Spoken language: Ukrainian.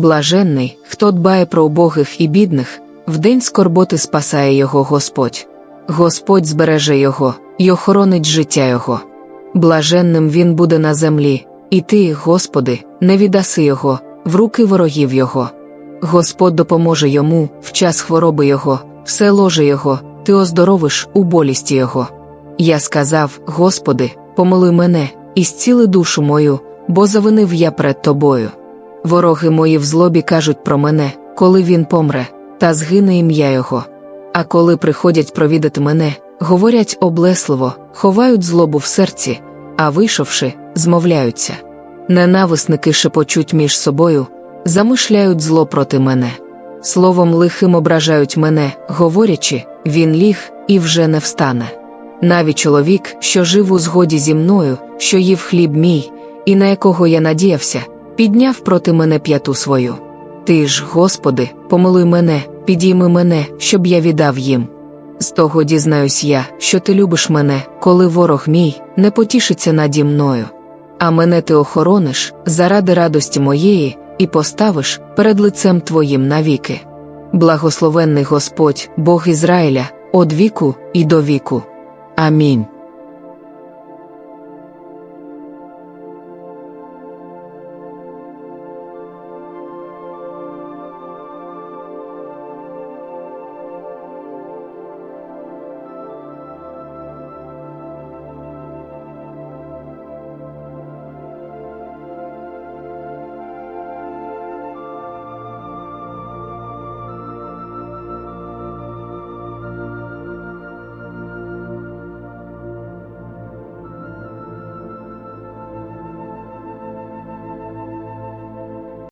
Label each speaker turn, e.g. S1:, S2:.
S1: Блаженний, хто дбає про убогих і бідних, в день скорботи спасає його Господь. Господь збереже його й охоронить життя його. Блаженним він буде на землі, і ти, Господи, не віддаси його, в руки ворогів його. Господь допоможе йому в час хвороби його, все ложе його, ти оздоровиш у болісті його. Я сказав: Господи, помилуй мене, і зціли душу мою, бо завинив я перед тобою. Вороги мої в злобі кажуть про мене, коли він помре, та згине ім'я його. А коли приходять провідати мене, говорять облесливо, ховають злобу в серці, а вийшовши, змовляються. Ненависники шепочуть між собою, замишляють зло проти мене. Словом лихим ображають мене, говорячи, він ліг і вже не встане. Навіть чоловік, що жив у згоді зі мною, що їв хліб мій, і на якого я надіявся, підняв проти мене п'яту свою. Ти ж, Господи, помилуй мене, підійми мене, щоб я віддав їм. З того дізнаюсь я, що ти любиш мене, коли ворог мій не потішиться наді мною. А мене ти охорониш заради радості моєї і поставиш перед лицем Твоїм навіки. Благословенний Господь, Бог Ізраїля, од віку і до віку. Амінь.